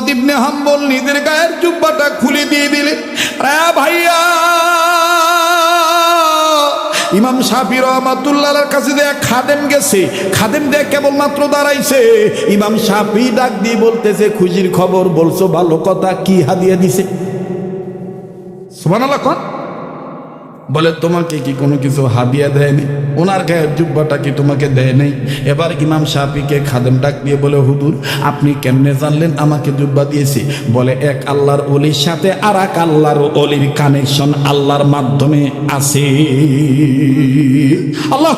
ইবনে হাম্বল নিজের গায়ের জুব্বাটা খুলে দিয়ে দিলেন রে ভাইয়া! ইমাম সাফি রহমাতুল্লাহর কাছে দেয়া খাদেম গেছে, খাদেম দেয়া কেবলমাত্র দাঁড়াইছে, ইমাম সাফি ডাক দিয়ে বলতেছে, খুশির খবর বলছো, ভালো কথা, কি হাদিয়া দিছে? সুবহানাল্লাহ, কোন? বলে, তোমাকে কি কোনো কিছু হাদিয়া দেয়নি? ওনার গায়ের জুব্বাটা কি তোমাকে দেয় নাই? এবার ইমাম শাফিকে খাদেম ডাক দিয়ে বলে হুদুর আপনি কেমনে জানলেন আমাকে জুব্বা দিয়েছি? বলে, এক আল্লাহর অলির সাথে আর এক আল্লাহর অলির কানেকশন আল্লাহর মাধ্যমে আছে। আল্লাহ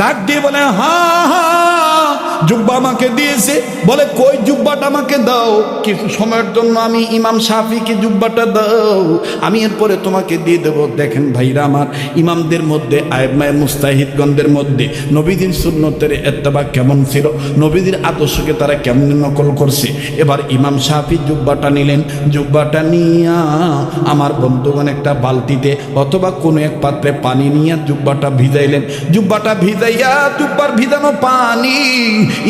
ডাক দিয়ে বলে, হা হ্যাঁ জুব্বা আমাকে দিয়েছে। বলে, কই জুব্বাটা আমাকে দাও? কিছু সময়ের জন্য আমি ইমাম শাফিকে জুব্বাটা দাও। আমি এরপরে তোমাকে দিয়ে দেবো। দেখেন ভাইরা আমার, ইমামদের মধ্যে আয়মায় মুস্তাহিদগণদের মধ্যে নবীদিন সুন্নতের এত্তবা কেমন ছিল? নবীদের আদর্শকে তারা কেমন নকল করছে? এবার ইমাম শাফি জুব্বাটা নিলেন। জুব্বাটা নিয়া আমার বন্ধুগণ একটা বালতিতে অথবা কোনো এক পাত্রে পানি নিয়ে জুব্বাটা ভিজাইলেন। জুব্বাটা ভিজাইয়া জুব্বার ভিজানো পানি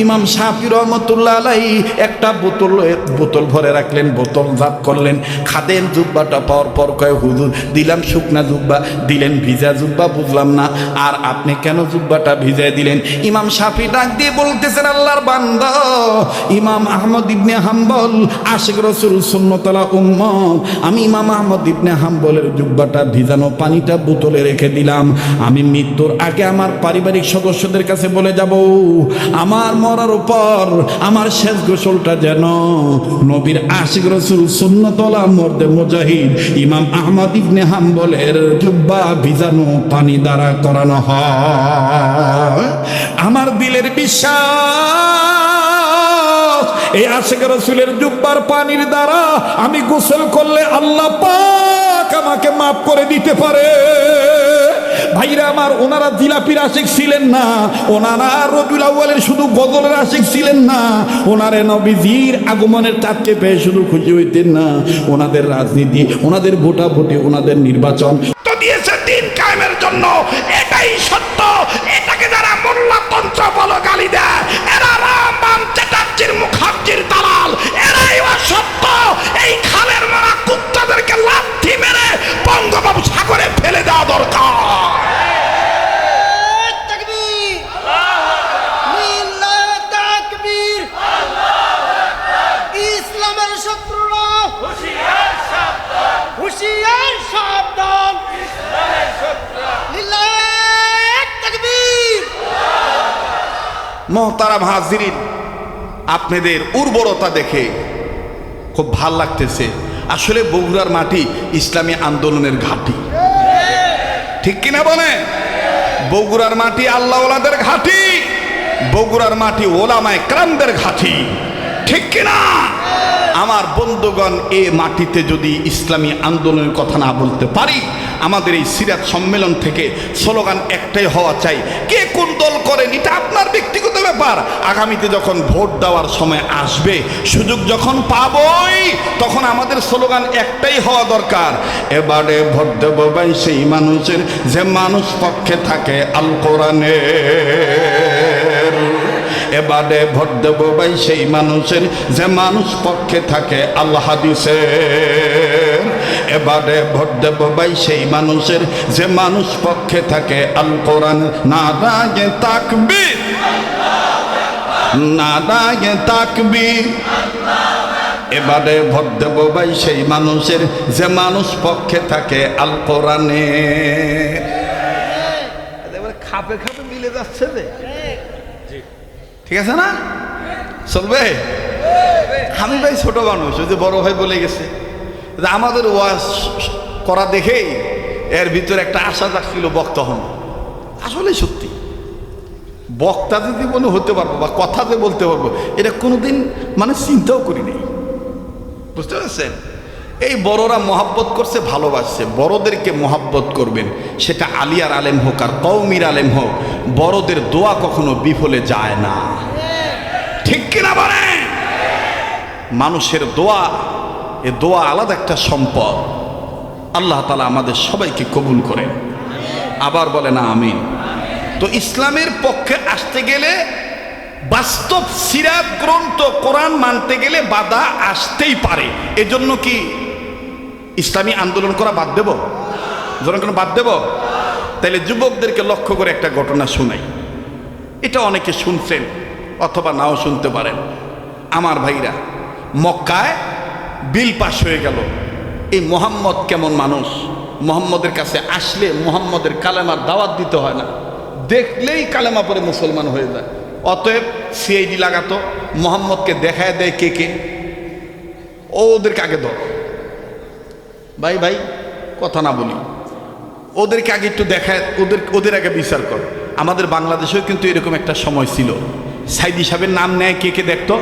ইমাম শাফি রহমতুল্লাহ আলাই একটা বোতল বোতল ভরে রাখলেন, বোতল জাপ করলেন খাদেন জুব্বাটা পাওয়ার পর কয়, হুজুর, দিলাম শুকনা জুব্বা, দিলেন ভিজা জুব্বা, বুঝলাম না, আর আপনি কেন জুব্বাটা ভিজাই দিলেন? ইমাম শাফি ডাক দিয়ে বলতেছেন, আল্লাহর বান্দা, ইমাম আহমদ ইবনে হাম্বল, আশেখ রসুল সুন্নতলা উম্ম আমি ইমাম আহমদ ইবনে হাম্বলের জুব্বাটা ভিজানো পানিটা বোতলে রেখে দিলাম। আমি মৃত্যুর আগে আমার পারিবারিক সদস্যদের কাছে বলে যাব, আমার মরার উপর আমার শেষ গোসলটা যেন নবীর আশিক রসুল সুন্নতলা মর্দে মুজাহিদ ইমাম আহমদ ইবনে হাম্বলের জুব্বা ভিজানো পানি দ্বারা করানো হয়। আমার দিলের বিশ্বাস, এই আশেখ রসুলের জুব্বার পানির দ্বারা আমি গোসল করলে আল্লাহ পাক আমাকে মাফ করে দিতে পারে। ভাইরা আমার, ওনারা জিলাপির আশিক ছিলেন না। ওনারা রবিউল আউ্বালের শুধু গজলের আশিক ছিলেন না। ওনারে নবীজির আগমনের চাঁদকে পেয়ে শুধু খুশি হইতেন না। ওনাদের রাজনীতি, ওনাদের ভোটাভুটি, ওনাদের নির্বাচন। এই খালের মারা সাগরে ফেলে দেওয়া মহতারাম হাজিরিন, আপনাদের উর্বরতা দেখে খুব ভালো লাগতেছে। আসলে বগুড়ার মাটি ইসলামী আন্দোলনের ঘাঁটি। ঠিক কিনা বলে বগুড়ার মাটি আল্লাহ ওলাদের ঘাঁটি, বগুড়ার মাটি ওলামায় ক্রামদের ঘাঁটি। ঠিক কিনা? আমার বন্ধুগণ, এ মাটিতে যদি ইসলামী আন্দোলনের কথা না বলতে পারি আমাদের এই সিরাত সম্মেলন থেকে স্লোগান একটাই হওয়া চাই। কে কোন দল করেন, এটা আপনার ব্যক্তিগত ব্যাপার। আগামীতে যখন ভোট দেওয়ার সময় আসবে, সুযোগ যখন পাবই, তখন আমাদের স্লোগান একটাই হওয়া দরকার। এবারে ভোট দেবো ভাই সেই মানুষের, যে মানুষ পক্ষে থাকে আল কোরআনের। এবারে ভোট দেবো ভাই সেই মানুষের, যে মানুষ পক্ষে থাকে আল্লাহ হাদিসের। এবারে ভোট দেবো ভাই সেই মানুষের। যে মানুষ পক্ষে থাকে আল কোরআন না রাগে তাকবি না রাগে তাকবি এবারে ভোট দেবো ভাই সেই মানুষের। যে মানুষ পক্ষে থাকে আল কোরআনে। খাপে খাপে মিলে যাচ্ছে যে। ঠিক আছে না? চলবে? আমি ভাই ছোট মানুষ ওই যে বড় ভাই বলে গেছে। আমাদের ওয়াজ করা দেখেই এর ভিতরে একটা আশা জাগছিল, বক্তা হন। আসলে সত্যি। বক্তা যদি জীবনে হতে পারব বা কথা যে বলতে পারব, এটা কোনোদিন মানে চিন্তাও করি নাই। বুঝতে পারছেন? এই বড়রা মহাব্বত করছে, ভালোবাসছে। বড়দেরকে মহাব্বত করবেন, সেটা আলিয়ার আলেম হোক আর কৌমির আলেম হোক, বড়দের দোয়া কখনো বিফলে যায় না। ঠিক কিনা বলেন? মানুষের দোয়া এ দোয়া আলাদা একটা সম্পদ। আল্লাহ তালা আমাদের সবাইকে কবুল করেন। আবার বলে না আমিন। তো ইসলামের পক্ষে আসতে গেলে বাস্তব সিরাত গ্রন্থ কোরআন মানতে গেলে বাধা আসতেই পারে। এজন্য কি ইসলামী আন্দোলন করা বাদ দেব? জনগণ বাদ দেব? তাহলে যুবকদেরকে লক্ষ্য করে একটা ঘটনা শোনাই। এটা অনেকে শুনছেন অথবা নাও শুনতে পারেন। আমার ভাইরা, মক্কায় বিল পাশ হয়ে গেল। এই মোহাম্মদ কেমন মানুষ? মোহাম্মদের কাছে আসলে মোহাম্মদের কালেমার দাওয়াত দিতে হয় না। দেখলেই কালেমা পরে মুসলমান হয়ে যায়। অতএব সিআইডি লাগাতো, মোহাম্মদকে দেখায় দেয় কে কে? ওদেরকে আগে ধর। ভাই ভাই, কথা না বলি। ওদেরকে আগে একটু দেখায়, ওদের ওদের আগে বিচার কর। আমাদের বাংলাদেশেও কিন্তু এরকম একটা সময় ছিল। সাইদি সাহেবের নাম নেয় কে কে দেখতো?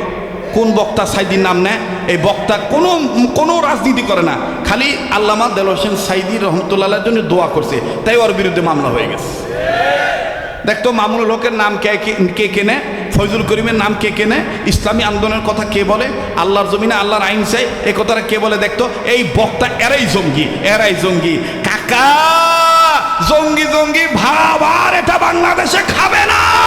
কোন বক্তা সাইদির নাম নেয়? এই বক্তা কোনো কোনো রাজনীতি করে না। খালি আল্লামা দেল হোসেন সাইদি রহমতুল্লাহর জন্য দোয়া করছে। তাই ওর বিরুদ্ধে মামলা হয়ে গেছে। দেখতো মামুনুল হকের নাম কে, কে- কে কেনে? ফয়জুল করিমের নাম কে কেনে? ইসলামী আন্দোলনের কথা কে বলে? আল্লাহর জমিনে আল্লাহর আইন চাই। এই কথাটা কে বলে দেখতো এই বক্তা এরাই জঙ্গি এরাই জঙ্গি। কাকা, জঙ্গি জঙ্গি, ভাব আর এটা বাংলাদেশে খাবে না!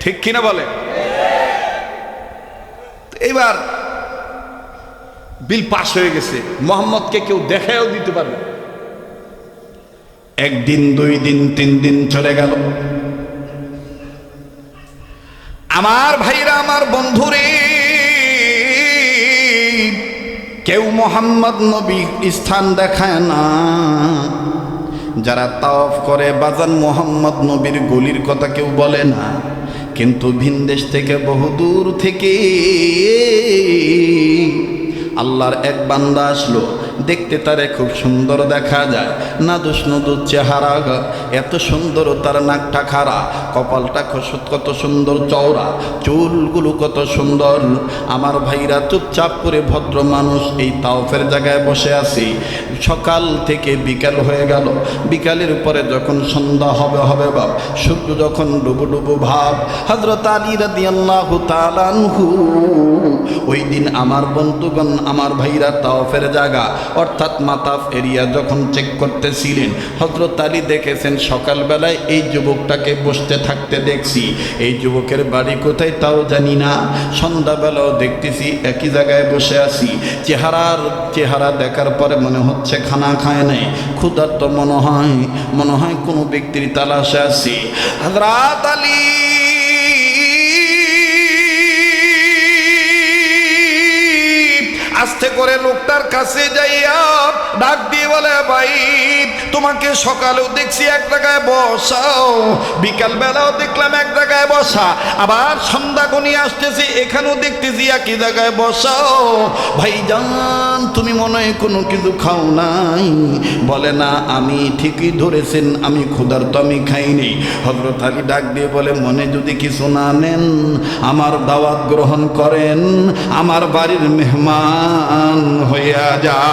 ঠিক কিনা বলে? এবার বিল পাশ হয়ে গেছে। মোহাম্মদকে কেউ দেখায়ও দিতে পারবে একদিন, দুই দিন, তিন দিন চলে গেল। আমার ভাইরা, আমার বন্ধুরে, কেউ মোহাম্মদ নবী স্থান দেখায় না। যারা তাওফ করে, বাজান মোহাম্মদ নবীর গলির কথা কেউ বলে না। কিন্তু ভিন দেশ থেকে বহু দূর থেকে আল্লাহর এক বান্দা আসলো। দেখতে তারে খুব সুন্দর দেখা যায়। নাদুস নদুর চেহারা এত সুন্দর তার নাকটা খাড়া। কপালটা কত সুন্দর চওড়া, চুলগুলো কত সুন্দর। আমার ভাইরা চুপচাপ করে ভদ্র মানুষ এই তাওফের জায়গায় বসে আছি। সকাল থেকে বিকাল হয়ে গেল। বিকালের পরে যখন সন্ধ্যা হবে হবে বাপ সূর্য যখন ডুবু ডুবু ভাব হজরত আলী রাদিয়াল্লাহু তাআলা আনহু, ওই দিন আমার বন্ধুগণ, আমার ভাইরা তাওফের জায়গা অর্থাৎ মাতাফ এরিয়া যখন চেক করতেছিলেন হজরত আলী দেখেছেন, সকালবেলায় এই যুবকটাকে বসতে থাকতে দেখছি। এই যুবকের বাড়ি কোথায় তাও জানি না। সন্ধ্যাবেলাও দেখতেছি, একই জায়গায় বসে আছি। চেহারার, চেহারা দেখার পরে মনে হচ্ছে খানা খায় নাই। ক্ষুধার্ত মনে হয় মনে হয় কোনো ব্যক্তির তালাশে আছি। হজরত আলী আস্তে করে লোকটার কাছে যাইয়া ডাক দিয়ে বলে, ভাই, তোমাকে সকালেও দেখছি এক জায়গায় বসাও বিকাল বেলাও দেখলাম এক জায়গায় বসা, আবার সন্ধ্যা গনি আসতেছি, এখানেও দেখতেছি একই জায়গায় বসাও। ভাই জান তুমি মনে হয় কোনো কিছু খাও নাই? বলে, না, আমি ঠিকই ধরেছেন, আমি ক্ষুধার তো আমি খাইনি। হজরত আলী ডাক দিয়ে বলে, মনে যদি কিছু না নেন, আমার দাওয়াত গ্রহণ করেন, আমার বাড়ির মেহমান হইয়া যান।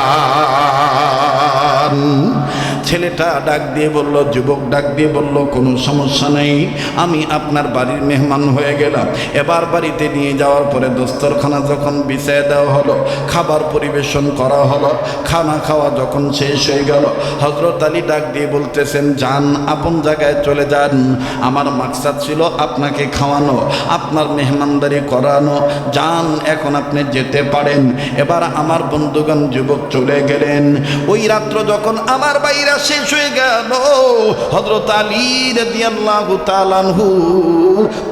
ছেলেটা ডাক দিয়ে বলল, যুবক ডাক দিয়ে বলল, কোনো সমস্যা নেই, আমি আপনার বাড়ির মেহমান হয়ে গেলাম। এবার বাড়িতে নিয়ে যাওয়ার পরে দস্তরখানা যখন বিছায় দেওয়া হলো, খাবার পরিবেশন করা হলো, খানা খাওয়া যখন শেষ হয়ে গেল হজরত আলী ডাক দিয়ে বলতেছেন, যান, আপন জায়গায় চলে যান। আমার মাকসাদ ছিল আপনাকে খাওয়ানো, আপনার মেহমানদারি করানো। যান, এখন আপনি যেতে পারেন। এবার আমার বন্ধুগণ, যুবক চলে গেলেন। ওই রাত্র যখন আমার বাইরা শেষ হয়ে গেল। হজরত আলী রাদিয়াল্লাহু তাআলাহু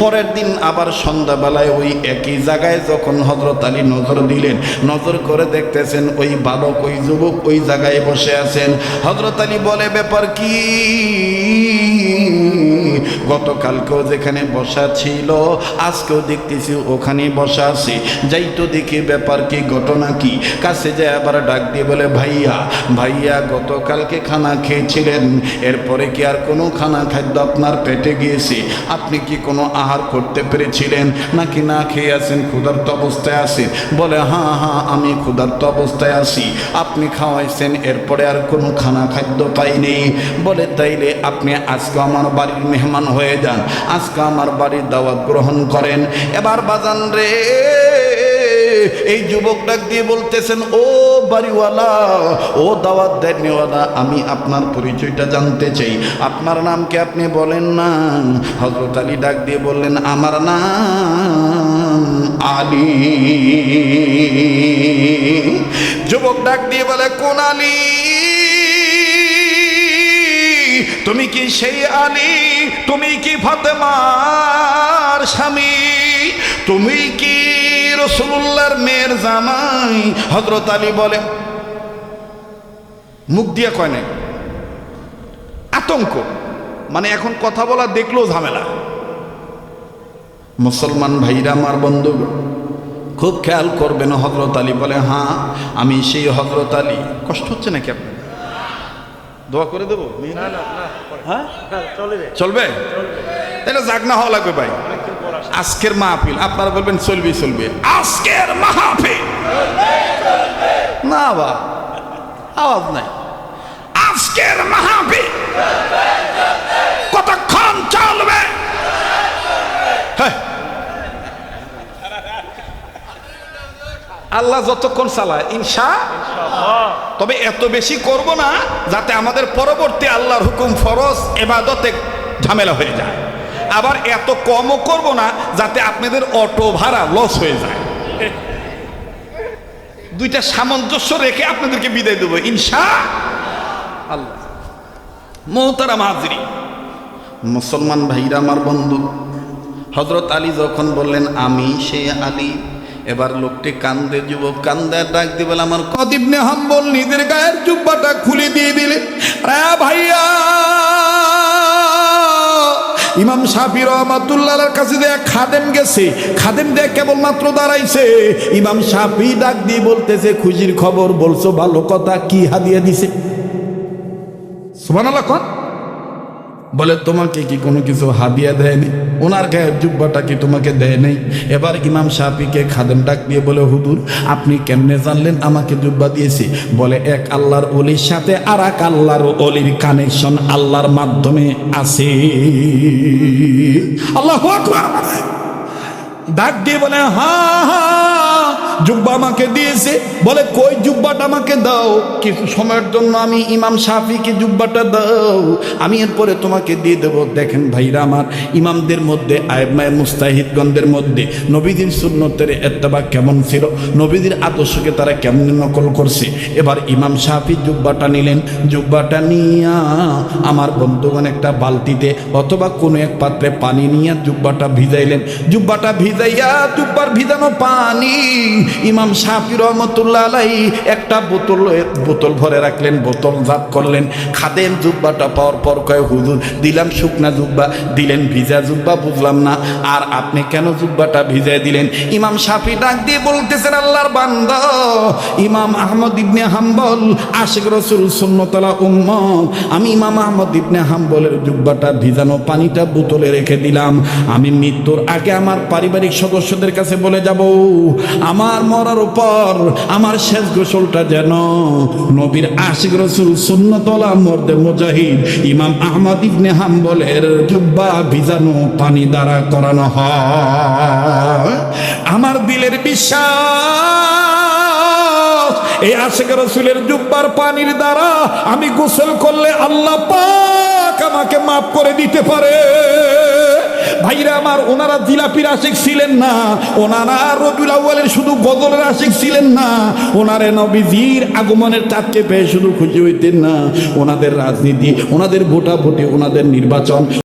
পরের দিন আবার সন্ধ্যাবেলায় ওই একই জায়গায় যখন হজরত আলী নজর দিলেন, নজর করে দেখতেছেন ওই বালক, ওই যুবক ওই জায়গায় বসে আছেন। হজরত আলী বলে, ব্যাপার কি? গতকালকেও যেখানে বসা ছিল, আজকেও দেখতেছি ওখানে বসা আছে। যাই তো দেখি ব্যাপার কি, ঘটনা কি? কাছে যায় আবার ডাক দিয়ে বলে, ভাইয়া ভাইয়া, গতকালকে খানা খেয়েছিলেন। এরপরে কি আর কোনো খানা খাদ্য আপনার পেটে গিয়েছে? আপনি কি কোনো আহার করতে পেরেছিলেন? নাকি না খেয়ে আছেন, ক্ষুধার্ত অবস্থায় আছেন? বলে হ্যাঁ হ্যাঁ আমি ক্ষুধার্ত অবস্থায় আছি। আপনি খাওয়াইছেন, এরপরে আর কোনো খানা খাদ্য পাইনি। বলে, তাইলে আপনি আজকে আমার বাড়ির মেহমান হয়ে যান। আজকে আমার বাড়ির দাওয়াত গ্রহণ করেন। এবার বাজান রে এই যুবক ডাক দিয়ে বলতেছেন, ও বাড়িওয়ালা, ও দাওয়াত দেনওয়ালা, আমি আপনার পরিচয়টা জানতে চাই। আপনার নাম কি আপনি বলেন না? হজরত আলী ডাক দিয়ে বললেন, আমার নাম আলী। যুবক ডাক দিয়ে বলে, কোন আলী? তুমি কি সেই আলী? তুমি কি ফাতেমার স্বামী? তুমি কি রসুল্লাহর মেয়ের জামাই হজরত আলী বলে মুখ দিয়ে কয় নাই আতঙ্ক মানে এখন কথা বলা দেখলেও ঝামেলা। মুসলমান ভাইরা আমার বন্ধু খুব খেয়াল করবেন হজরত আলী বলে হ্যাঁ আমি সেই হজরত আলী। কষ্ট হচ্ছে নাকি আপনার? দোয়া করে দেবো? হ্যাঁ? চলবে। তাহলে জাগনা হওয়া লাগবে ভাই। আজকের মাহফিল আপনারা বলবেন চলবে চলবে। আজকের মাহফিল। না বা আওয়াজ নাই। আজকের মাহফিল। কতক্ষণ চলবে। আল্লাহ যতক্ষণ চালায় ইনশা তবে এত বেশি করব না যাতে আমাদের পরবর্তী আল্লাহর হুকুম ফরজ এবাদতে ঝামেলা হয়ে যায়। আবার এত কমও করব না যাতে আপনাদের অটো ভাড়া লস হয়ে যায়। দুইটা সামঞ্জস্য রেখে আপনাদেরকে বিদায় দেবো, ইনশা আল্লাহ। মোহতারা মাহাজিরি মুসলমান ভাইরা, আমার বন্ধু হজরত আলী যখন বললেন, আমি সে আলী। এবার লোকটি কান্দে, যুবক কান্দে ডাক দিবেন আমার কদিবনে হাম্বল নিজের গায়ের জুব্বাটা খুলে দিয়ে দিলে। ভাইয়া! ইমাম সাফি রহমাতুল্লাহর কাছে দেয়া খাদেম গেছে। খাদেম দেয়া কেবলমাত্র দাঁড়াইছে। ইমাম সাফি ডাক দিয়ে বলতেছে, খুশির খবর বলছো, ভালো কথা, কি হাদিয়া দিছে? সুবহানাল্লাহ, কোন? বলে, তোমাকে কি কোনো কিছু হাদিয়া দেয়নি? ওনার গায়ে জুব্বাটা কি তোমাকে দেয় নাই এবার ইমাম শাফিকে খাদেম ডাক দিয়ে বলে হুদুর আপনি কেমনে জানলেন আমাকে জুব্বা দিয়েছি? বলে, এক আল্লাহর অলির সাথে আর এক আল্লাহর অলির কানেকশন আল্লাহর মাধ্যমে আছে। আল্লাহ ডাক দিয়ে বলে, হা হা জুব্বা আমাকে দিয়েছে। বলে, কই জুব্বাটা আমাকে দাও? কিছু সময়ের জন্য আমি ইমাম শাফিকে জুব্বাটা দাও। আমি এরপরে তোমাকে দিয়ে দেবো। দেখেন ভাইরা আমার, ইমামদের মধ্যে আয়মায় মুস্তাহিদগণদের মধ্যে নবীদের সুন্নতের এত্তেবা কেমন ছিল? নবীদের আদর্শকে তারা কেমন নকল করছে? এবার ইমাম শাফি জুব্বাটা নিলেন। জুব্বাটা নিয়া আমার বন্ধুগণ একটা বালতিতে অথবা কোনো এক পাত্রে পানি নিয়ে জুব্বাটা ভিজাইলেন। জুব্বাটা ভিজাইয়া জুব্বার ভিজানো পানি ইমাম শাফি রহমতুল্লাহ আলাই একটা বোতল বোতল ভরে রাখলেন, বোতল জাপ করলেন। খাদেন জুব্বাটা পাওয়ার পর কয়, হুজুর, দিলাম শুকনা জুব্বা, দিলেন ভিজা জুব্বা, বুঝলাম না। আর আপনি কেন জুব্বাটা ভিজায় দিলেন? ইমাম শাফি ডাক দিয়ে বলতেছেন, আল্লাহর বান্দা, ইমাম আহমদ ইবনে হাম্বল আশেখ রসুল সুন্নতলা উম্ম আমি ইমাম আহমদ ইবনে হাম্বলের জুব্বাটা ভিজানো পানিটা বোতলে রেখে দিলাম। আমি মৃত্যুর আগে আমার পারিবারিক সদস্যদের কাছে বলে যাব। আমার মরার উপর আমার শেষ গোসলটা যেন নবীর আশিক রসুল সুন্নতলা মর্দে মুজাহিদ ইমাম আহমদ ইবনে হাম্বলের জুব্বা ভিজানো পানি দ্বারা করানো হয়। আমার দিলের বিশ্বাস, এই আশেখ রসুলের জুব্বার পানির দ্বারা আমি গোসল করলে আল্লাহ পাক আমাকে মাফ করে দিতে পারে। ভাইরা আমার, ওনারা জিলাপির আশিক ছিলেন না। ওনারা রবিউল আউ্বালের শুধু গজলের আশিক ছিলেন না। ওনারে নবীজির আগমনের চাঁদকে পেয়ে শুধু খুশি হইতেন না। ওনাদের রাজনীতি, ওনাদের ভোটাভুটি, ওনাদের নির্বাচন।